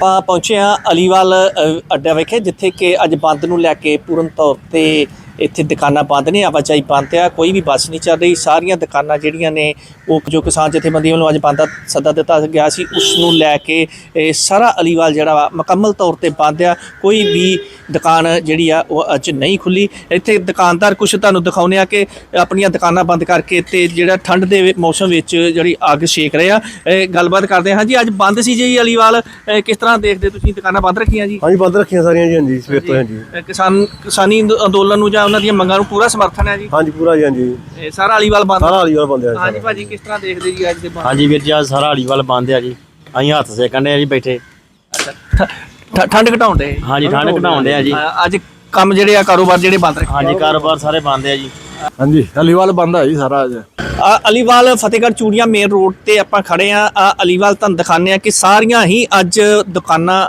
ਆਪਾਂ ਪਹੁੰਚੇ ਹਾਂ ਅਲੀਵਾਲ ਅ, ਅੱਡਾ ਵਿਖੇ ਜਿੱਥੇ ਕਿ ਅੱਜ ਬੰਦ ਨੂੰ ਲੈ ਕੇ ਪੂਰਨ ਤੌਰ ਤੇ ਇੱਥੇ ਦੁਕਾਨਾਂ ਬੰਦ ਨੇ ਆਵਾਜਾਈ ਬੰਦ ਆ ਕੋਈ ਵੀ ਬੱਸ ਨਹੀਂ ਚੱਲ ਰਹੀ। ਸਾਰੀਆਂ ਦੁਕਾਨਾਂ ਜਿਹੜੀਆਂ ਨੇ ਉਹ ਜੋ ਕਿਸਾਨ ਜਥੇਬੰਦੀਆਂ ਵੱਲੋਂ ਅੱਜ ਬੰਦ ਸੱਦਾ ਦਿੱਤਾ ਗਿਆ ਸੀ ਉਸ ਨੂੰ ਲੈ ਕੇ ਇਹ ਸਾਰਾ ਅਲੀਵਾਲ ਜਿਹੜਾ ਵਾ ਮੁਕੰਮਲ ਤੌਰ ਤੇ ਬੰਦ ਆ। ਕੋਈ ਵੀ ਦੁਕਾਨ ਜਿਹੜੀ ਆ ਉਹ ਅੱਜ ਨਹੀਂ ਖੁੱਲੀ। ਇੱਥੇ ਦੁਕਾਨਦਾਰ ਕੁਝ ਤੁਹਾਨੂੰ ਦਿਖਾਉਂਦੇ ਆ ਕਿ ਆਪਣੀਆਂ ਦੁਕਾਨਾਂ ਬੰਦ ਕਰਕੇ ਤੇ ਜਿਹੜਾ ਠੰਡ ਦੇ ਮੌਸਮ ਵਿੱਚ ਜਿਹੜੀ ਅੱਗ ਸੇਕ ਰਹੇ ਆ। ਇਹ ਗੱਲਬਾਤ ਕਰਦੇ ਹਾਂ ਜੀ ਅੱਜ ਬੰਦ ਸੀ ਜੀ ਅਲੀਵਾਲ। ਕਿਸ ਤਰ੍ਹਾਂ ਦੇਖਦੇ ਤੁਸੀਂ ਦੁਕਾਨਾਂ ਬੰਦ ਰੱਖੀਆਂ ਜੀ? ਹਾਂਜੀ ਬੰਦ ਰੱਖੀਆਂ ਸਾਰੀਆਂ ਜੀ ਹਾਂਜੀ ਸਵੇਰ ਤੋਂ ਹਾਂਜੀ। ਕਿਸਾਨ ਕਿਸਾਨੀ ਅੰਦ- ਅੰਦੋਲਨ ਨੂੰ ਜਾਂ ਉਹਨਾਂ ਦੀਆਂ ਮੰਗਾਂ ਨੂੰ ਪੂਰਾ ਸਮਰਥਨ ਹੈ ਜੀ? ਹਾਂਜੀ ਪੂਰਾ ਜੀ ਹਾਂਜੀ। ਇਹ ਸਾਰਾ ਅਲੀਵਾਲ ਬੰਦ? ਸਾਰਾ ਹਾਲੀ ਵਾਲਾ ਬੰਦ ਆ ਹਾਂਜੀ ਭਾਜੀ ਕਿਸ ਤਰ੍ਹਾਂ ਦੇਖਦੇ ਜੀ ਅੱਜ ਦੇ ਬੰਦ? ਹਾਂਜੀ ਵੀਰ ਜੀ ਅੱਜ ਸਾਰਾ ਹਲੀਵਾਲ ਬੰਦ ਆ ਜੀ। ਅਸੀਂ ਹੱਥ ਸੇਕਣ ਦੇ ਆ ਜੀ ਬੈਠੇ। ਠ- ਠੰਡ ਘਟਾਉਂਦੇ ਹਾਂਜੀ ਠੰਡ ਘਟਾਉਣ ਦੇ ਆ ਜੀ। ਅੱਜ ਕੰਮ ਜਿਹੜੇ ਆ ਕਾਰੋਬਾਰ ਜਿਹੜੇ ਬੰਦ ਰੱਖੇ ਹਾਂਜੀ ਕਾਰੋਬਾਰ ਸਾਰੇ ਬੰਦ ਆ ਜੀ। ਹਾਂਜੀ ਹਾਲੀਵਾਲ ਬੰਦ ਆ ਜੀ ਸਾਰਾ ਅੱਜ। ਆ ਅਲੀਵਾਲ ਫਤਿਹਗੜ੍ਹ ਚੂੜੀਆਂ ਮੇਨ ਰੋਡ ਤੇ ਆਪਾਂ ਖੜੇ ਆ। ਆ ਅਲੀਵਾਲ ਤੁਹਾਨੂੰ ਦਿਖਾਉਂਦੇ ਆ ਕਿ ਸਾਰੀਆਂ ਹੀ ਅੱਜ ਦੁਕਾਨਾਂ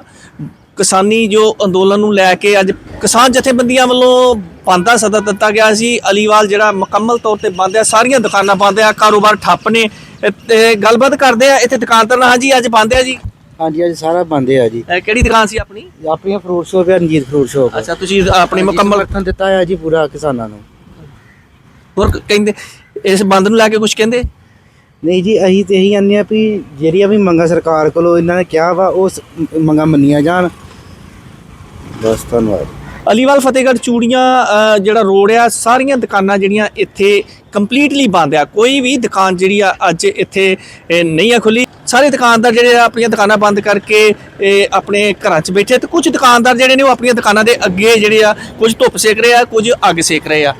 ਕਿਸਾਨੀ ਜੋ ਅੰਦੋਲਨ ਨੂੰ ਲੈ ਕੇ ਅੱਜ ਕਿਸਾਨ ਜਥੇਬੰਦੀਆਂ ਵੱਲੋਂ ਬੰਦ ਸੱਦਾ ਦਿੱਤਾ ਗਿਆ ਸੀ। ਅਲੀਵਾਲ ਜਿਹੜਾ ਮੁਕੰਮਲ ਤੌਰ ਤੇ ਬੰਦ ਆ ਸਾਰੀਆਂ ਦੁਕਾਨਾਂ ਬੰਦ ਆ ਕਾਰੋਬਾਰ ਠੱਪ ਨੇ। ਤੇ ਗੱਲਬਾਤ ਕਰਦੇ ਆ ਇੱਥੇ ਦੁਕਾਨਦਾਰ ਨਾਲ। ਹਾਂਜੀ ਅੱਜ ਬੰਦ ਆ ਜੀ? ਹਾਂਜੀ ਅੱਜ ਸਾਰਾ ਬੰਦ ਆ ਜੀ। ਇਹ ਕਿਹੜੀ ਦੁਕਾਨ ਸੀ ਆਪਣੀ? ਆਪਣੀਆਂ ਫਰੂਟ ਸ਼ੋਪ ਹੈ ਰਣਜੀਤ ਫਰੂਟ ਸ਼ੋਪ। ਅੱਛਾ ਤੁਸੀਂ ਆਪਣੀ ਮੁਕੰਮਲ ਸਮਰਥਨ ਦਿੱਤਾ ਹੈ ਜੀ ਪੂਰਾ ਕਿਸਾਨਾਂ ਨੂੰ। ਹੋਰ ਕਹਿੰਦੇ ਇਸ ਬੰਦ ਨੂੰ ਲੈ ਕੇ ਕੁਝ ਕਹਿੰਦੇ? ਨਹੀਂ ਜੀ ਅਸੀਂ ਤੇ ਇਹੀ ਆਨੇ ਆ ਵੀ ਜਿਹੜੀਆਂ ਵੀ ਮੰਗਾਂ ਸਰਕਾਰ ਕੋਲੋਂ ਇਹਨਾਂ ਨੇ ਕਿਹਾ ਵਾ ਉਹ ਮੰਗਾਂ ਮੰਨੀਆਂ ਜਾਣ। ਬਸ ਧੰਨਵਾਦ। ਅਲੀਵਾਲ ਫਤਿਹਗੜ੍ਹ ਚੂੜੀਆਂ ਅ, ਜਿਹੜਾ ਰੋਡ ਆ ਸਾਰੀਆਂ ਦੁਕਾਨਾਂ ਜਿਹੜੀਆਂ ਇੱਥੇ ਕੰਪਲੀਟਲੀ ਬੰਦ ਆ। ਕੋਈ ਵੀ ਦੁਕਾਨ ਜਿਹੜੀ ਆ ਅੱਜ ਇੱਥੇ ਅ, ਨਹੀਂ ਆ ਖੁੱਲੀ ਸਾਰੇ ਦੁਕਾਨਦਾਰ ਜਿਹੜੇ ਆ ਆਪਣੀਆਂ ਦੁਕਾਨਾਂ ਬੰਦ ਕਰਕੇ ਆਪਣੇ ਘਰਾਂ 'ਚ ਬੈਠੇ ਤੇ ਕੁਝ ਦੁਕਾਨਦਾਰ ਜਿਹੜੇ ਨੇ ਉਹ ਆਪਣੀਆਂ ਦੁਕਾਨਾਂ ਦੇ ਅੱਗੇ ਜਿਹੜੇ ਆ ਕੁਝ ਧੁੱਪ ਸੇਕ ਰਹੇ ਆ ਕੁਝ ਅੱਗ ਸੇਕ ਰਹੇ ਆ।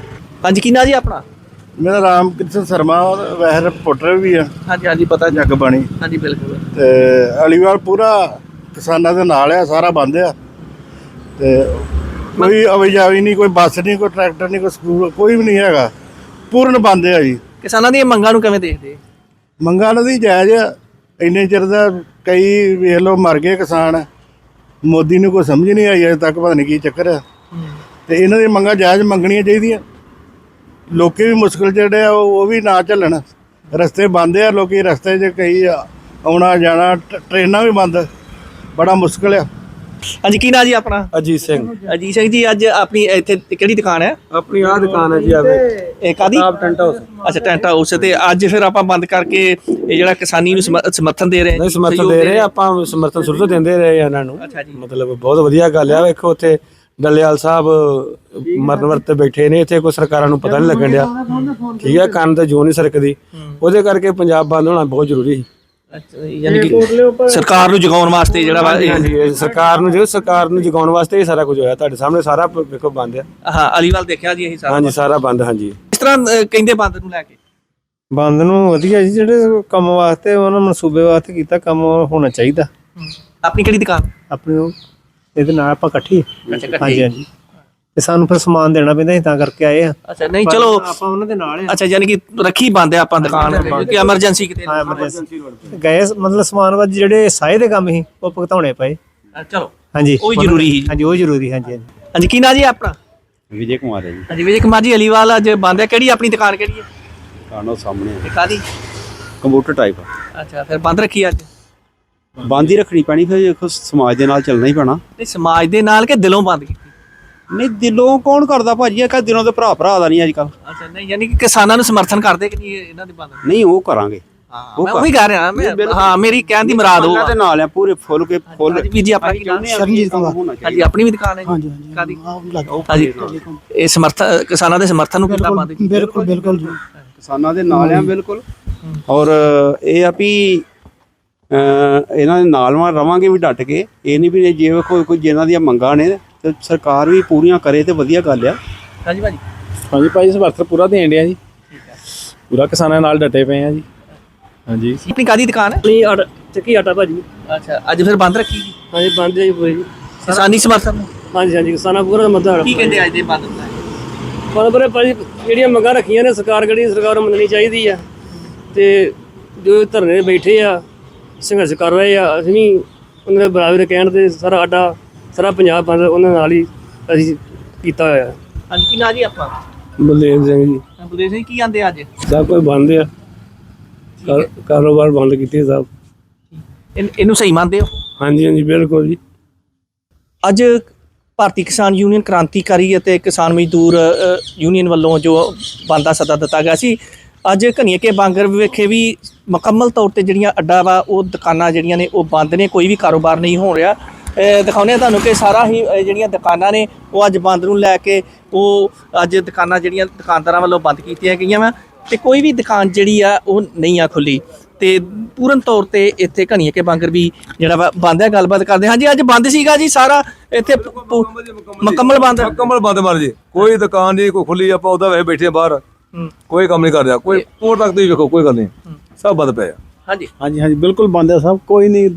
ਹਾਂਜੀ ਕੀ ਨਾਂ ਜੀ ਆਪਣਾ? ਮੇਰਾ ਰਾਮ ਕ੍ਰਿਸ਼ਨ ਸ਼ਰਮਾ ਵੈਰ ਰਿਪੋਰਟਰ ਵੀ ਆ। ਹਾਂਜੀ ਹਾਂਜੀ ਪਤਾ ਜੱਗ ਬਾਣੀ। ਹਾਂਜੀ ਬਿਲਕੁਲ। ਤੇ ਹਾਲੀਵਾਲ ਪੂਰਾ ਕਿਸਾਨਾਂ ਦੇ ਨਾਲ ਆ ਸਾਰਾ ਬੰਦ ਆ। ਤੇ ਕੋਈ ਆਵਾਜਾਈ ਨਹੀਂ ਕੋਈ ਬੱਸ ਨਹੀਂ ਕੋਈ ਟਰੈਕਟਰ ਨਹੀਂ ਕੋਈ ਸਕੂਲ ਕੋਈ ਵੀ ਨਹੀਂ ਹੈਗਾ। ਪੂਰਨ ਬੰਦ ਆ ਜੀ। ਕਿਸਾਨਾਂ ਦੀਆਂ ਮੰਗਾਂ ਨੂੰ ਕਿਵੇਂ ਦੇਖਦੇ? ਮੰਗਾਂ ਦੀ ਜਾਇਜ਼ ਆ। ਇੰਨੇ ਚਿਰ ਦਾ ਕਈ ਵੇਖ ਲਓ ਮਰ ਗਏ ਕਿਸਾਨ। ਮੋਦੀ ਨੂੰ ਕੋਈ ਸਮਝ ਨਹੀਂ ਆਈ ਅਜੇ ਤੱਕ ਪਤਾ ਨਹੀਂ ਕੀ ਚੱਕਰ ਆ। ਤੇ ਇਹਨਾਂ ਦੀ ਮੰਗਾਂ ਜਾਇਜ਼ ਮੰਗਣੀਆਂ ਚਾਹੀਦੀਆਂ। ਲੋਕੀ ਵੀ ਮੁਸ਼ਕਲ ਜਿਹੜੇ ਆ ਉਹ ਵੀ ਨਾ ਚੱਲਣ। ਰਸਤੇ ਬੰਦ ਆ ਲੋਕੀ ਰਸਤੇ 'ਚ ਕਈ ਆ- ਆਉਣਾ ਜਾਣਾ ਟ੍ਰੇਨਾਂ ਵੀ ਬੰਦ। ਬੜਾ ਮੁਸ਼ਕਲ ਆ। ਹਾਂਜੀ ਕੀ ਨਾਂ ਜੀ ਆਪਣਾ? ਅਜੀਤ ਸਿੰਘ। ਅਜੀਤ ਸਿੰਘ ਜੀ ਅੱਜ ਆਪਣੀ ਇੱਥੇ ਕਿਹੜੀ ਦੁਕਾਨ ਹੈ? ਆਪਣੀ ਆ ਦੁਕਾਨ ਹੈ ਜੀ ਆਵੇ ਇਹ ਕਾਦੀ ਆਪ ਟੈਂਟ ਹਾਊਸ। ਅੱਛਾ ਟੈਂਟ ਹਾਊਸ। ਤੇ ਅੱਜ ਫਿਰ ਆਪਾਂ ਬੰਦ ਕਰਕੇ ਇਹ ਜਿਹੜਾ ਕਿਸਾਨੀ ਨੂੰ ਸਮਰ- ਸਮਰਥਨ ਦੇ ਰਹੇ ਨਹੀਂ ਸਮਰਥਨ ਦੇ ਰਹੇ ਆਪਾਂ ਸਮਰਥਨ ਸ਼ੁਰੂ ਤੋਂ ਦਿੰਦੇ ਰਹੇ ਆ ਇਹਨਾਂ ਨੂੰ। ਅੱਛਾ ਜੀ। ਮਤਲਬ ਬਹੁਤ ਵਧੀਆ ਗੱਲ ਆ ਵੇਖੋ ਉੱਥੇ ਡੱਲੇਵਾਲ ਸਾਹਿਬ ਮਰਨ ਵਰਤੇ ਬੈਠੇ ਨੇ ਇੱਥੇ ਕੋਈ ਸਰਕਾਰਾਂ ਨੂੰ ਪਤਾ ਨਹੀਂ ਲੱਗਣ ਡਿਆ। ਠੀਕ ਹੈ ਕੰਨ ਤੇ ਜੋ ਨਹੀਂ ਸਰਕਦੀ। ਉਹਦੇ ਕਰਕੇ ਪੰਜਾਬ ਬੰਦ ਹੋਣਾ ਬਹੁਤ ਜ਼ਰੂਰੀ ਸੀ। ਅੱਛਾ, ਯਾਨੀ ਕਿ ਸਰਕਾਰ ਨੂੰ ਜਗਾਉਣ ਵਾਸਤੇ ਜਿਹੜਾ ਸਰਕਾਰ ਨੂੰ ਜਿਹੜਾ ਸਰਕਾਰ ਨੂੰ ਜਗਾਉਣ ਵਾਸਤੇ ਇਹ ਸਾਰਾ ਕੁਝ ਹੋਇਆ। ਤੁਹਾਡੇ ਸਾਹਮਣੇ ਸਾਰਾ ਵੇਖੋ ਬੰਦ ਆ। ਹਾਂ ਅਲੀਵਾਲ ਦੇਖਿਆ ਜੀ ਅਸੀਂ ਸਾਰਾ ਹਾਂਜੀ ਸਾਰਾ ਬੰਦ ਹਾਂਜੀ। ਇਸ ਤਰ੍ਹਾਂ ਕਹਿੰਦੇ ਬੰਦ ਨੂੰ ਲੈ ਕੇ? ਬੰਦ ਨੂੰ ਵਧੀਆ ਜੀ ਜਿਹੜੇ ਕੰਮ ਵਾਸਤੇ ਉਹਨਾਂ ਮਨਸੂਬੇ ਵਾਸਤੇ ਕੀਤਾ ਕੰਮ ਹੋਣਾ ਚਾਹੀਦਾ। ਆਪਣੀ ਕਿਹੜੀ ਦੁਕਾਨ? ਆਪਣੀ ਇਹਦੇ ਨਾਲ ਆਪਾਂ ਇਕੱਠੀ ਅੱਛਾ ਇਕੱਠੇ। ਹਾਂਜੀ ਹਾਂਜੀ। ਤੇ ਸਾਨੂੰ ਫਿਰ ਸਮਾਨ ਦੇਣਾ ਪੈਂਦਾ ਅਸੀਂ ਤਾਂ ਕਰਕੇ ਆਏ ਆ। ਅੱਛਾ ਨਹੀਂ ਚਲੋ। ਆਪਾਂ ਉਹਨਾਂ ਦੇ ਨਾਲ ਆ। ਅੱਛਾ ਯਾਨੀ ਕਿ ਰੱਖੀ ਬੰਦ ਹੈ ਆਪਾਂ ਦੁਕਾਨ ਕਿਉਂਕਿ ਐਮਰਜੈਂਸੀ ਕਿਤੇ ਹਾਂ ਐਮਰਜੈਂਸੀ ਗਏ ਮਤਲਬ ਸਮਾਨ ਵਾਜ ਜਿਹੜੇ ਸਾਏ ਦੇ ਕੰਮ ਸੀ ਉਹ ਭੁਗਤਾਉਣੇ ਪਏ। ਅ, ਚਲੋ। ਹਾਂਜੀ। ਉਹ ਵੀ ਜ਼ਰੂਰੀ ਸੀ। ਹਾਂਜੀ ਉਹ ਜ਼ਰੂਰੀ ਹਾਂਜੀ ਹਾਂਜੀ। ਹਾਂਜੀ ਕੀ ਨਾਂ ਜੀ ਆਪਣਾ? ਵਿਜੇ ਕੁਮਾਰ ਹੈ ਜੀ। ਹਾਂਜੀ ਵਿਜੇ ਕੁਮਾਰ ਜੀ ਅਲੀਵਾਲ ਅੱਜ ਬੰਦ ਹੈ ਕਿਹੜੀ ਆਪਣੀ ਦੁਕਾਨ ਕਿਹੜੀ ਹੈ? ਕਾਨੋ ਸਾਹਮਣੇ ਕਾਦੀ ਕੰਪਿਊਟਰ ਟਾਈਪ ਅੱਛਾ ਫਿਰ ਬੰਦ ਰੱਖੀ ਅੱਜ? ਬੰਦ ਹੀ ਰੱਖਣੀ ਪੈਣੀ ਫਿਰ ਦੇਖੋ ਸਮਾਜ ਦੇ ਨਾਲ ਚੱਲਣਾ ਹੀ ਪੈਣਾ। ਨਹੀਂ ਸਮਾਜ ਦੇ ਨਾਲ ਕਿ ਦਿਲੋਂ ਬੰਦ ਕੀਤੀ? ਨਹੀਂ ਦਿਲੋਂ ਕੌਣ ਕਰਦਾ ਭਾਜੀ? ਇਹ ਕਾ ਦਿਲੋਂ ਤੇ ਭਰਾ ਭਰਾ ਦਾ ਨਹੀਂ ਅੱਜ ਕੱਲ ਅੱਛਾ ਨਹੀਂ ਯਾਨੀ ਕਿ ਕਿਸਾਨਾਂ ਨੂੰ ਸਮਰਥਨ ਕਰਦੇ ਕਿ ਨਹੀਂ ਇਹਨਾਂ ਦੇ ਬੰਦ? ਨਹੀਂ ਉਹ ਕਰਾਂਗੇ। ਹਾਂ ਮੈਂ ਉਹੀ ਕਹਿ ਰਿਹਾ ਮੈਂ ਹਾਂ ਮੇਰੀ ਕਹਿਣ ਦੀ ਮੁਰਾਦ ਉਹ ਦੇ ਨਾਲ ਆ ਪੂਰੇ ਫੁੱਲ ਕੇ ਫੁੱਲ। ਵੀਰ ਜੀ ਆਪਣਾ ਕੀ ਨਾਮ ਸਰਜੀਤ ਕੁਮਾਰ ਹਾਂਜੀ ਆਪਣੀ ਵੀ ਦੁਕਾਨ ਹੈ ਹਾਂਜੀ ਹਾਂਜੀ ਹਾਂਜੀ। ਇਹ ਸਮਰਥਨ ਕਿਸਾਨਾਂ ਦੇ ਸਮਰਥਨ ਨੂੰ ਕਿੰਨਾ ਬੰਦ ਕੀਤਾ? ਬਿਲਕੁਲ ਬਿਲਕੁਲ ਜੀ। ਕਿਸਾਨਾਂ ਦੇ ਨਾਲ ਆ ਬਿਲਕੁਲ। ਔਰ ਇਹ ਆ ਵੀ ਇਹਨਾਂ ਦੇ ਨਾਲ ਮਾ ਰਵਾਂਗੇ ਵੀ ਡਟ ਕੇ। ਇਹ ਨਹੀਂ ਵੀ ਜੇ ਕੋਈ ਕੋਈ ਜਿਹਨਾਂ ਦੀਆਂ ਮੰਗਾਂ ਨੇ ਤੇ ਸਰਕਾਰ ਵੀ ਪੂਰੀਆਂ ਕਰੇ ਤੇ ਵਧੀਆ ਗੱਲ ਆ। ਹਾਂਜੀ ਭਾਜੀ। ਹਾਂਜੀ ਭਾਈ ਸਮਰਥਨ ਪੂਰਾ ਦੇਣ ਡਿਆ ਜੀ। ਪੂਰਾ ਕਿਸਾਨਾਂ ਨਾਲ ਡਟੇ ਪਏ ਆ ਜੀ। ਹਾਂਜੀ। ਆਪਣੀ ਕਾਦੀ ਦੁਕਾਨ ਹੈ? ਨਹੀਂ ਆਟਾ ਚੱਕੀ ਆਟਾ ਭਾਜੀ। ਅੱਛਾ ਅੱਜ ਫਿਰ ਬੰਦ ਰੱਖੀ ਜੀ? ਹਾਂਜੀ ਬੰਦ ਜੀ ਪੂਰੀ ਜੀ। ਕਿਸਾਨੀ ਸਮਰਥਨ ਹਾਂਜੀ ਹਾਂਜੀ ਕਿਸਾਨਾਂ ਪੂਰਾ ਮਦਦ ਕੀ ਕਹਿੰਦੇ ਅੱਜ ਦੇ ਬੰਦ ਕੇ? ਪਰ ਪਰ ਭਾਜੀ ਜਿਹੜੀਆਂ ਮੰਗਾਂ ਰੱਖੀਆਂ ਨੇ ਸਰਕਾਰ ਕਿਹੜੀ ਸਰਕਾਰ ਨੂੰ ਮੰਨਣੀ ਚਾਹੀਦੀ ਆ। ਤੇ ਜੋ ਧਰਨੇ ਬੈਠੇ ਆ ਸੰਘਰਸ਼ ਕਰ ਰਹੇ ਆ ਅਸੀਂ ਵੀ ਉਹਨਾਂ ਦੇ ਬਰਾਬਰ ਕਹਿਣ ਤੇ ਸਾਰਾ ਆਟਾ ਸਾਰਾ ਪੰਜਾਬ ਬੰਦ ਉਹਨਾਂ ਨਾਲ ਹੀ ਅਸੀਂ ਕੀਤਾ ਹੋਇਆ। ਹੈ। ਹਾਂਜੀ ਕੀ ਨਾਂ ਜੀ ਆਪਾਂ ਬਲਦੇਵ ਸਿੰਘ ਜੀ। ਬਲਦੇਵ ਸਿੰਘ ਕੀ ਆਂਦੇ ਅੱਜ? ਸਭ ਕੁਝ ਬੰਦ ਆ। ਕਾਰ- ਕਾਰੋਬਾਰ ਬੰਦ ਕੀਤੇ ਸਭ। ਇਹਨ- ਇਹਨੂੰ ਸਹੀ ਮੰਨਦੇ ਹੋ? ਹਾਂਜੀ ਹਾਂਜੀ ਬਿਲਕੁਲ ਜੀ। ਅੱਜ ਭਾਰਤੀ ਕਿਸਾਨ ਯੂਨੀਅਨ ਕ੍ਰਾਂਤੀਕਾਰੀ ਅਤੇ ਕਿਸਾਨ ਮਜ਼ਦੂਰ ਅ, ਯੂਨੀਅਨ ਵੱਲੋਂ ਜੋ ਬੰਦ ਦਾ ਸੱਦਾ ਦਿੱਤਾ ਗਿਆ ਸੀ ਅੱਜ ਘਣੀਏ ਕੇ ਬਾਂਗਰ ਵਿਖੇ ਵੀ ਮੁਕੰਮਲ ਤੌਰ ਤੇ ਜਿਹੜੀਆਂ ਅੱਡਾ ਵਾ ਉਹ ਦੁਕਾਨਾਂ ਜਿਹੜੀਆਂ ਨੇ ਉਹ ਬੰਦ ਨੇ ਕੋਈ ਵੀ ਕਾਰੋਬਾਰ ਨਹੀਂ ਹੋ ਰਿਹਾ। ਅ, ਦਿਖਾਉਂਦੇ ਆ ਤੁਹਾਨੂੰ ਕਿ ਸਾਰਾ ਹੀ ਜਿਹੜੀਆਂ ਦੁਕਾਨਾਂ ਨੇ ਉਹ ਅੱਜ ਬੰਦ ਨੂੰ ਲੈ ਕੇ ਉਹ ਅੱਜ ਦੁਕਾਨਾਂ ਜਿਹੜੀਆਂ ਦੁਕਾਨਦਾਰਾਂ ਵੱਲੋਂ ਬੰਦ ਕੀਤੀਆਂ ਗਈਆਂ ਵਾ। ਤੇ ਕੋਈ ਵੀ ਦੁਕਾਨ ਜਿਹੜੀ ਆ ਉਹ ਨਹੀਂ ਆ ਖੁੱਲੀ। ਤੇ ਪੂਰਨ ਤੌਰ ਤੇ ਇੱਥੇ ਘਣੀਏ ਕੇ ਬਾਂਗਰ ਵੀ ਜਿਹੜਾ ਵਾ ਬੰਦ ਹੈ। ਗੱਲਬਾਤ ਕਰਦੇ ਹਾਂ। ਜੀ ਅੱਜ ਬੰਦ ਸੀਗਾ ਜੀ ਸਾਰਾ। ਇੱਥੇ ਮੁਕੰਮਲ ਬੰਦ ਮੁਕੰਮਲ ਬੰਦ ਮਾਰ ਜੀ। ਕੋਈ ਦੁਕਾਨ ਨਹੀਂ ਕੋਈ ਖੁੱਲੀ ਆਪਾਂ ਉਹਦਾ ਵੇ ਬੈਠੇ ਬਾਹਰ। ਕੋਈ ਕੰਮ ਨਹੀਂ ਕਰ ਰਿਹਾ ਕੋਈ ਕੋਰ ਤੱਕ ਤੁਸੀਂ ਵੇਖੋ ਕੋਈ ਗੱਲ ਨਹੀਂ। ਸਭ ਬੰਦ ਪਿਆ ਹਾਂਜੀ। ਹਾਂਜੀ ਹਾਂਜੀ ਬਿਲਕੁਲ ਬੰਦ ਹੈ ਸਭ ਕੋਈ ਨਹੀਂ।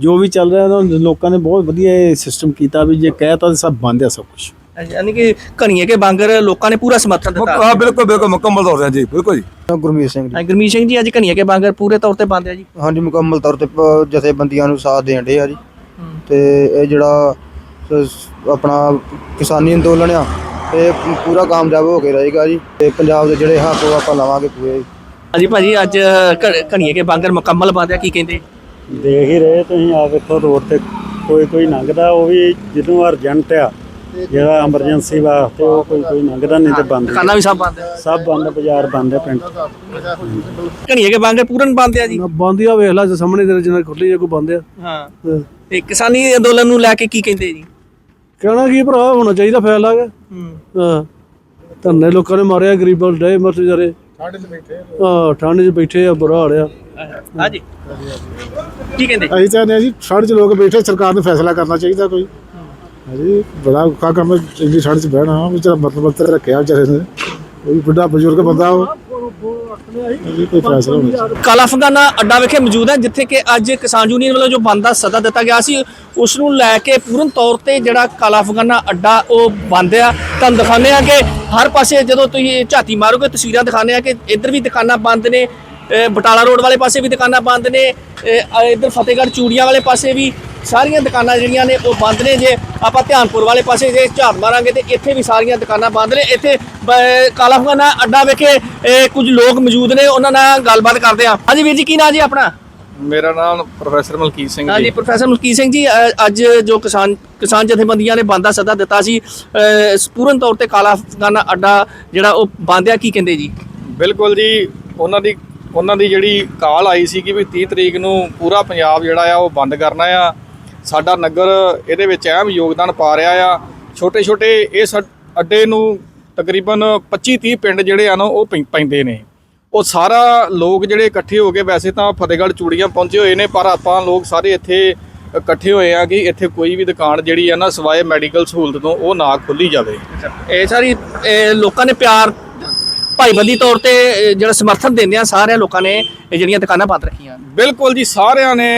ਜੋ ਵੀ ਚੱਲ ਰਿਹਾ ਨਾ ਲੋਕਾਂ ਨੇ ਬਹੁਤ ਵਧੀਆ ਇਹ ਸਿਸਟਮ ਕੀਤਾ ਵੀ ਜੇ ਕਹਿਤਾ ਤਾਂ ਸਭ ਬੰਦ ਹੈ ਸਭ ਕੁਝ ਯਾਨੀ ਕਿ ਘਣੀਏ ਕੇ ਬਾਂਗਰ ਲੋਕਾਂ ਨੇ ਪੂਰਾ ਸਮਰਥਨ ਦਿੱਤਾ। ਹਾਂ ਬਿਲਕੁਲ ਬਿਲਕੁਲ ਮੁਕੰਮਲ ਤੌਰ ਤੇ ਜੀ ਬਿਲਕੁਲ ਜੀ। ਗੁਰਮੀਤ ਸਿੰਘ ਜੀ। ਹਾਂ, ਗੁਰਮੀਤ ਸਿੰਘ ਜੀ ਅੱਜ ਘਣੀਏ ਕੇ ਬਾਂਗਰ ਪੂਰੇ ਤੌਰ ਤੇ ਬੰਦ ਹੈ ਜੀ। ਹਾਂਜੀ ਮੁਕੰਮਲ ਤੌਰ ਤੇ ਜਥੇਬੰਦੀਆਂ ਨੂੰ ਸਾਥ ਦੇਣ ਦੇ ਆ ਜੀ। ਤੇ ਇਹ ਜਿਹੜਾ ਆਪਣਾ ਕਿਸਾਨੀ ਅੰਦੋਲਨ ਆ ਇਹ ਪੂਰਾ ਕਾਮਯਾਬ ਹੋ ਕੇ ਰਹੇਗਾ ਜੀ। ਤੇ ਪੰਜਾਬ ਦੇ ਜਿਹੜੇ ਹੱਕ ਉਹ ਆਪਾਂ ਲਵਾਂਗੇ ਪੂਰੇ ਹਾਂਜੀ ਭਾਜੀ ਅੱਜ ਘਣੀਏ ਕੇ ਬਾਂਗਰ ਮੁਕੰਮਲ ਬੰਦ ਹੈ ਕੀ ਕਹਿੰਦੇ? ਦੇਖ ਹੀ ਰਹੇ ਤੁਸੀਂ ਆ ਵੇਖੋ ਰੋਡ ਤੇ ਕੋਈ ਕੋਈ ਲੰਘਦਾ ਉਹ ਵੀ ਜਿਹਨੂੰ ਅਰਜੈਂਟ ਆ ਜਿਹੜਾ ਐਮਰਜੈਂਸੀ ਵਾਸਤੇ ਉਹ ਕੋਈ ਕੋਈ ਲੰਘਦਾ ਨਹੀਂ ਤੇ ਬੰਦ। ਦੁਕਾਨਾਂ ਵੀ ਸਭ ਬੰਦ ਸਭ ਬੰਦ ਬਾਜ਼ਾਰ ਬੰਦ ਹੈ ਪਿੰਡ ਘਣੀਏ ਕੇ ਬਾਂਗਰ ਪੂਰਨ ਬੰਦ ਜੀ? ਬੰਦ ਆ ਵੇਖ ਲੈ ਸਾਹਮਣੇ ਤੇਰੇ ਜਿੰਨਾ ਖੁੱਲੀ ਜੇ ਕੋਈ ਬੰਦ ਆ। ਹਾਂ। ਤੇ ਕਿਸਾਨੀ ਅੰਦੋਲਨ ਨੂੰ ਲੈ ਕੇ ਕੀ ਕਹਿੰਦੇ ਜੀ? ਕਹਿਣਾ ਕੀ ਭਰਾ ਹੋਣਾ ਚਾਹੀਦਾ ਫੈਸਲਾ ਹੈ। ਹਾਂ। ਧੰਨੇ ਲੋਕਾਂ ਨੇ ਮਾਰਿਆ ਗਰੀਬਾਂ ਨੂੰ ਡੇ ਮਰ ਜਰੇ ਠੰਡ 'ਚ ਬੈਠੇ ਹਾਂ ਠੰਡ 'ਚ ਬੈਠੇ ਆ ਬੁਰਾ ਹਾਲ ਆ। ਹਾਂਜੀ। ਕੀ ਕਹਿੰਦੇ? ਅਸੀਂ ਚਾਹੁੰਦੇ ਹਾਂ ਜੀ ਠੰਡ 'ਚ ਲੋਕ ਬੈਠੇ ਸਰਕਾਰ ਨੂੰ ਫੈਸਲਾ ਕਰਨਾ ਚਾਹੀਦਾ ਕੋਈ। ਹਾਂਜੀ ਬੜਾ ਔਖਾ ਕੰਮ ਹੈ ਇੰਨੀ ਠੰਡ 'ਚ ਬਹਿਣਾ ਵਿਚਾਰਾ ਮਤਲਬ ਤੇ ਰੱਖਿਆ ਵਿਚਾਰੇ ਨੇ। ਕੋਈ ਬੁੱਢਾ ਬਜ਼ੁਰਗ ਬੰਦਾ ਉਹ। ਹਾਂਜੀ, ਕੋਈ ਫੈਸਲਾ ਹੋਣਾ ਚਾਹੀਦਾ ਕਾਲਾ ਫਗਾਨਾ ਅੱਡਾ ਵਿਖੇ ਮੌਜੂਦ ਹੈ ਜਿੱਥੇ ਕਿ ਅੱਜ ਕਿਸਾਨ ਯੂਨੀਅਨ ਵੱਲੋਂ ਜੋ ਬੰਦ ਦਾ ਸੱਦਾ ਦਿੱਤਾ ਗਿਆ ਸੀ ਉਸ ਨੂੰ ਲੈ ਕੇ ਪੂਰਨ ਤੌਰ ਤੇ ਜਿਹੜਾ ਕਾਲਾ ਫਗਾਨਾ ਅੱਡਾ ਉਹ ਬੰਦ ਆ। ਤੁਹਾਨੂੰ ਦਿਖਾਉਂਦੇ ਆ ਕਿ ਹਰ ਪਾਸੇ ਜਦੋਂ ਤੁਸੀਂ ਝਾਤੀ ਮਾਰੋਗੇ ਤਸਵੀਰਾਂ ਦਿਖਾਉਂਦੇ ਆ ਕਿ ਇੱਧਰ ਵੀ ਦੁਕਾਨਾਂ ਬੰਦ ਨੇ ਬਟਾਲਾ ਰੋਡ ਵਾਲੇ ਪਾਸੇ ਵੀ ਦੁਕਾਨਾਂ ਬੰਦ ਨੇ ਇੱਧਰ ਫਤਿਹਗੜ੍ਹ ਚੂੜੀਆਂ ਵਾਲੇ ਪਾਸੇ ਵੀ ਸਾਰੀਆਂ ਦੁਕਾਨਾਂ ਜਿਹੜੀਆਂ ਨੇ ਉਹ ਬੰਦ ਨੇ ਜੇ ਆਪਾਂ ਧਿਆਨਪੁਰ ਵਾਲੇ ਪਾਸੇ ਜੇ ਝਾਤ ਮਾਰਾਂਗੇ ਤੇ ਇੱਥੇ ਵੀ ਸਾਰੀਆਂ ਦੁਕਾਨਾਂ ਬੰਦ ਨੇ। ਇੱਥੇ ਬ- ਕਾਲਾ ਫਗਾਨਾ ਅੱਡਾ ਵਿਖੇ ਕੁਝ ਲੋਕ ਮੌਜੂਦ ਨੇ ਉਹਨਾਂ ਨਾਲ ਗੱਲਬਾਤ ਕਰਦੇ ਆ ਹਾਂਜੀ ਵੀਰ ਜੀ ਕੀ ਨਾਂ ਜੀ ਆਪਣਾ? ਮੇਰਾ ਨਾਮ ਪ੍ਰੋਫੈਸਰ ਮਲਕੀਤ ਸਿੰਘ ਹਾਂਜੀ ਪ੍ਰੋਫੈਸਰ ਮਲਕੀਤ ਸਿੰਘ ਜੀ ਅੱਜ ਜੋ ਕਿਸਾਨ ਕਿਸਾਨ ਜਥੇਬੰਦੀਆਂ ਨੇ ਬੰਦ ਸੱਦਾ ਦਿੱਤਾ ਸੀ ਪੂਰਨ ਤੌਰ ਤੇ ਕਾਲਾ ਫਗਾਨਾ ਅੱਡਾ ਜਿਹੜਾ ਉਹ ਬੰਦ ਆ ਕੀ ਕਹਿੰਦੇ ਜੀ? ਬਿਲਕੁਲ ਜੀ ਉਹਨਾਂ ਦੀ ਉਹਨਾਂ ਦੀ ਜਿਹੜੀ ਕਾਲ ਆਈ ਸੀ ਕਿ ਵੀ 30 ਤਰੀਕ ਨੂੰ ਪੂਰਾ ਪੰਜਾਬ ਜਿਹੜਾ ਆ ਉਹ ਬੰਦ ਕਰਨਾ ਆ। ਸਾਡਾ ਨਗਰ ਇਹਦੇ ਵਿੱਚ ਅਹਿਮ ਯੋਗਦਾਨ ਪਾ ਰਿਹਾ ਆ। ਛੋਟੇ ਛੋਟੇ ਇਸ ਅੱਡ- ਨੂੰ ਤਕਰੀਬਨ 25 30 ਪਿੰਡ ਜਿਹੜੇ ਆ ਨਾ ਉਹ ਪੈਂ- ਪੈਂਦੇ ਨੇ। ਉਹ ਸਾਰਾ ਲੋਕ ਜਿਹੜੇ ਇਕੱਠੇ ਹੋ ਕੇ ਵੈਸੇ ਤਾਂ ਫਤਿਹਗੜ੍ਹ ਚੂੜੀਆਂ ਪਹੁੰਚੇ ਹੋਏ ਨੇ ਪਰ ਆਪਾਂ ਲੋਕ ਸਾਰੇ ਇੱਥੇ ਇਕੱਠੇ ਹੋਏ ਆ ਕਿ ਇੱਥੇ ਕੋਈ ਵੀ ਦੁਕਾਨ ਜਿਹੜੀ ਆ ਨਾ ਸਵਾਏ ਮੈਡੀਕਲ ਸਹੂਲਤ ਤੋਂ ਉਹ ਨਾ ਖੁੱਲੀ ਜਾਵੇ। ਇਹ ਸਾਰੀ ਲੋਕਾਂ ਨੇ ਪਿਆਰ ਭਾਈਬੰਦੀ ਤੌਰ ਤੇ ਜਿਹੜਾ ਸਮਰਥਨ ਦਿੰਦੇ ਆ ਸਾਰਿਆਂ ਲੋਕਾਂ ਨੇ ਜਿਹੜੀਆਂ ਦੁਕਾਨਾਂ ਬੰਦ ਰੱਖੀਆਂ। ਬਿਲਕੁਲ ਜੀ ਸਾਰਿਆਂ ਨੇ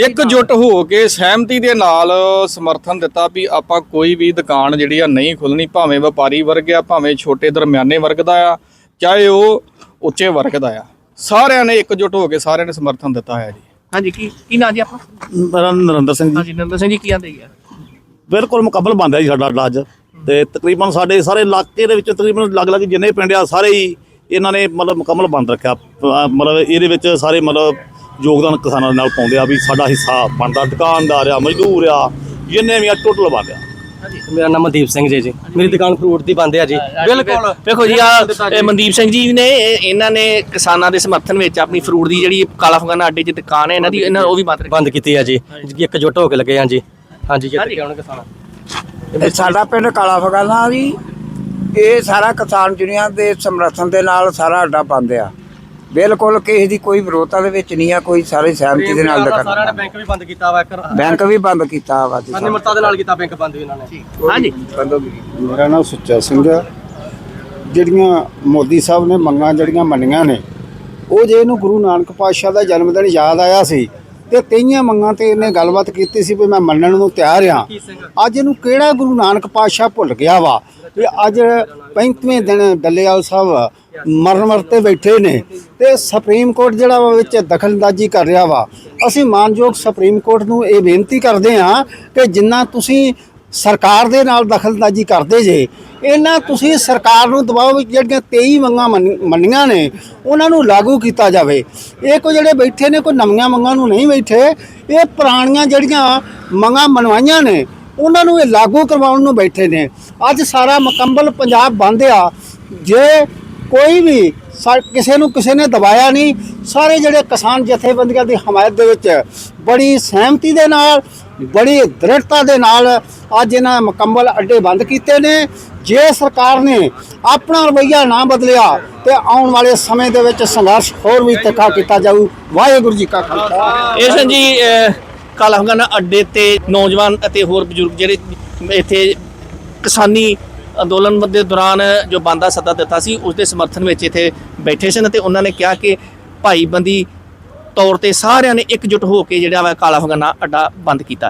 ਇਕਜੁੱਟ ਹੋ ਕੇ ਸਹਿਮਤੀ ਦੇ ਨਾਲ ਸਮਰਥਨ ਦਿੱਤਾ ਵੀ ਆਪਾਂ ਕੋਈ ਵੀ ਦੁਕਾਨ ਜਿਹੜੀ ਆ ਨਹੀਂ ਖੁੱਲਣੀ ਭਾਵੇਂ ਵਪਾਰੀ ਵਰਗ ਆ ਭਾਵੇਂ ਛੋਟੇ ਦਰਮਿਆਨੇ ਵਰਗ ਦਾ ਆ ਚਾਹੇ ਉਹ ਉੱਚੇ ਵਰਗ ਦਾ ਆ। ਸਾਰਿਆਂ ਨੇ ਇਕਜੁੱਟ ਹੋ ਕੇ ਸਾਰਿਆਂ ਨੇ ਸਮਰਥਨ ਦਿੱਤਾ ਹੈ ਜੀ। ਹਾਂਜੀ ਕੀ ਕੀ ਨਾਂ ਜੀ ਆਪਣਾ? ਮੇਰਾ ਨਰਿੰਦਰ ਸਿੰਘ ਜੀ। ਹਾਂਜੀ ਨੰਦਰ ਸਿੰਘ ਜੀ ਕੀ ਆਂਦੇ ਗਿਆ ਬਿਲਕੁਲ ਮੁਕੰਮਲ ਬੰਦ ਹੈ ਜੀ ਸਾਡਾ ਅੱਡਾ ਅੱਜ ਤੇ ਤਕਰੀਬਨ ਸਾਡੇ ਸਾਰੇ ਇਲਾਕੇ ਦੇ ਵਿੱਚ ਤਕਰੀਬਨ ਲੱਗ-ਲੱਗ ਜਿੰਨੇ ਪਿੰਡ ਆ ਸਾਰੇ ਹੀ ਇਹਨਾਂ ਨੇ ਮਤਲਬ ਮੁਕੰਮਲ ਬੰਦ ਰੱਖਿਆ। ਅਹ ਮਤਲਬ ਇਹਦੇ ਵਿੱਚ ਸਾਰੇ ਮਤਲਬ ਯੋਗਦਾਨ ਕਿਸਾਨਾਂ ਦੇ ਨਾਲ ਪਾਉਂਦੇ ਆ ਵੀ ਸਾਡਾ ਹਿੱਸਾ ਬਣਦਾ ਦੁਕਾਨਦਾਰ ਆ ਮਜ਼ਦੂਰ ਆ ਜਿੰਨੇ ਵੀ ਆ ਟੋਟਲ ਆ ਮੇਰਾ ਨਾਮ ਮਨਦੀਪ ਸਿੰਘ ਜੀ ਜੀ। ਮੇਰੀ ਦੁਕਾਨ ਫਰੂਟ ਦੀ ਬੰਦ ਆ ਜੀ। ਬਿਲਕੁਲ। ਵੇਖੋ ਜੀ ਆ ਇਹ ਮਨਦੀਪ ਸਿੰਘ ਜੀ ਨੇ ਇਹ- ਇਹਨਾਂ ਨੇ ਕਿਸਾਨਾਂ ਦੇ ਸਮਰਥਨ ਵਿੱਚ ਆਪਣੀ ਫਰੂਟ ਦੀ ਜਿਹੜੀ ਕਾਲਾ ਫਗਾਨਾ ਅੱਡੇ 'ਚ ਦੁਕਾਨ ਹੈ ਇਹਨਾਂ ਦੀ ਇਹਨਾਂ ਉਹ ਵੀ ਬੰਦ ਕੀਤੀ ਆ ਜੀ। ਇਕਜੁੱਟ ਹੋ ਕੇ ਲੱਗੇ ਆ ਜੀ। ਹਾਂਜੀ ਜਿੱਤ ਕੇ ਆਉਣ ਕਿਸਾਨ। ਸਾਡਾ ਪਿੰਡ ਕਾਲਾ ਫਗਾਨਾ ਜੀ। ਇਹ ਸਾਰਾ ਕਿਸਾਨ ਯੂਨੀਅਨ ਦੇ ਸਮਰਥਨ ਦੇ ਨਾਲ ਸਾਰਾ ਅੱਡਾ ਬੰਦ ਆ। ਬਿਲਕੁਲ ਕਿਸੇ ਦੀ ਕੋਈ ਵਿਰੋਧਤਾ ਦੇ ਵਿੱਚ ਨਹੀਂ ਆ ਕੋਈ ਸਾਰੇ ਸਹਿਮਤੀ ਦੇ ਨਾਲ ਸਾਰਿਆਂ ਨੇ ਕਰਨਾ। ਬੈਂਕ ਵੀ ਬੰਦ ਕੀਤਾ ਵਾ ਇੱਕ ਬੈਂਕ ਵੀ ਬੰਦ ਕੀਤਾ ਵਾ ਜੀ। ਨਿਮਰਤਾ ਦੇ ਨਾਲ ਕੀਤਾ ਬੈਂਕ ਬੰਦ ਵੀ ਇਹਨਾਂ ਨੇ। ਹਾਂਜੀ। ਮੇਰਾ ਨਾਮ ਸੁੱਚਾ ਸਿੰਘ ਆ। ਜਿਹੜੀਆਂ ਮੋਦੀ ਸਾਹਿਬ ਨੇ ਮੰਗਾਂ ਜਿਹੜੀਆਂ ਮੰਨੀਆਂ ਨੇ ਉਹ ਜੇ ਇਹਨੂੰ ਗੁਰੂ ਨਾਨਕ ਪਾਤਸ਼ਾਹ ਦਾ ਜਨਮ ਦਿਨ ਯਾਦ ਆਇਆ ਸੀ ਤੇ ਕਈਆਂ ਮੰਗਾਂ ਤੇ ਇਹਨੇ ਗੱਲਬਾਤ ਕੀਤੀ ਸੀ ਵੀ ਮੈਂ ਮੰਨਣ ਨੂੰ ਤਿਆਰ ਆ ਅੱਜ ਇਹਨੂੰ ਕਿਹੜਾ ਗੁਰੂ ਨਾਨਕ ਪਾਤਸ਼ਾਹ ਭੁੱਲ ਗਿਆ ਵਾ? ਵੀ ਅੱਜ 35ਵੇਂ ਦਿਨ ਡੱਲੇਵਾਲ ਸਾਹਿਬ ਮਰਨ ਵਰਤੇ ਬੈਠੇ ਨੇ ਤੇ ਸੁਪਰੀਮ ਕੋਰਟ ਜਿਹੜਾ ਵਾ ਵਿੱਚ ਦਖਲਅੰਦਾਜ਼ੀ ਕਰ ਰਿਹਾ ਵਾ। ਅਸੀਂ ਮਾਨਯੋਗ ਸੁਪਰੀਮ ਕੋਰਟ ਨੂੰ ਇਹ ਬੇਨਤੀ ਕਰਦੇ ਹਾਂ ਕਿ ਜਿੰਨਾ ਤੁਸੀਂ ਸਰਕਾਰ ਦੇ ਨਾਲ ਦਖਲਅੰਦਾਜ਼ੀ ਕਰਦੇ ਜੇ, ਇਹਨਾਂ ਤੁਸੀਂ ਸਰਕਾਰ ਨੂੰ ਦਬਾਓ ਵੀ ਜਿਹੜੀਆਂ 23 ਮੰਗਾਂ ਮੰਨ- ਮੰਨੀਆਂ ਨੇ, ਉਹਨਾਂ ਨੂੰ ਲਾਗੂ ਕੀਤਾ ਜਾਵੇ। ਇਹ ਕੋ ਜਿਹੜੇ ਬੈਠੇ ਨੇ, ਕੋਈ ਨਵੀਆਂ ਮੰਗਾਂ ਨੂੰ ਨਹੀਂ ਬੈਠੇ, ਇਹ ਪੁਰਾਣੀਆਂ ਜਿਹੜੀਆਂ ਮੰਗਾਂ ਮਨਵਾਈਆਂ ਨੇ, ਉਹਨਾਂ ਨੂੰ ਇਹ ਲਾਗੂ ਕਰਵਾਉਣ ਨੂੰ ਬੈਠੇ ਨੇ। ਅੱਜ ਸਾਰਾ ਮੁਕੰਮਲ ਪੰਜਾਬ ਬੰਦ ਆ। ਜੇ ਕੋਈ ਵੀ ਸਾ- ਕਿਸੇ ਨੂੰ ਕਿਸੇ ਨੇ ਦਬਾਇਆ ਨਹੀਂ, ਸਾਰੇ ਜਿਹੜੇ ਕਿਸਾਨ ਜਥੇਬੰਦੀਆਂ ਦੀ ਹਮਾਇਤ ਦੇ ਵਿੱਚ ਬੜੀ ਸਹਿਮਤੀ ਦੇ ਨਾਲ ਬੜੀ ਦ੍ਰਿੜਤਾ ਦੇ ਨਾਲ ਅੱਜ ਇਹਨਾਂ ਮੁਕੰਮਲ ਅੱਡੇ ਬੰਦ ਕੀਤੇ ਨੇ। ਜੇ ਸਰਕਾਰ ਨੇ ਆਪਣਾ ਰਵੱਈਆ ਨਾ ਬਦਲਿਆ ਤੇ ਆਉਣ ਵਾਲੇ ਸਮੇਂ ਦੇ ਵਿੱਚ ਸੰਘਰਸ਼ ਹੋਰ ਵੀ ਤਿੱਖਾ ਕੀਤਾ ਜਾਊ। ਵਾਹਿਗੁਰੂ ਜੀ ਕਾ ਖਾਲਸਾ। ਇਹ ਜੀ ਅਹ, ਕਾਲਾ ਫਗਾਨਾ ਅੱਡੇ ਤੇ ਨੌਜਵਾਨ ਅਤੇ ਹੋਰ ਬਜ਼ੁਰਗ ਜਿਹੜੇ ਇੱਥੇ ਕਿਸਾਨੀ ਅੰਦੋਲਨ ਦੇ ਦੌਰਾਨ ਜੋ ਬੰਦ ਸੱਦਾ ਦਿੱਤਾ ਸੀ ਉਸ ਦੇ ਸਮਰਥਨ ਵਿੱਚ ਇੱਥੇ ਬੈਠੇ ਸਨ ਅਤੇ ਉਹਨਾਂ ਨੇ ਕਿਹਾ ਕਿ ਭਾਈਬੰਦੀ ਤੌਰ ਤੇ ਸਾਰਿਆਂ ਨੇ ਇਕਜੁੱਟ ਹੋ ਕੇ ਜਿਹੜਾ ਵਾ ਕਾਲਾ ਫਗਾਨਾ ਅੱਡਾ ਬੰਦ ਕੀਤਾ।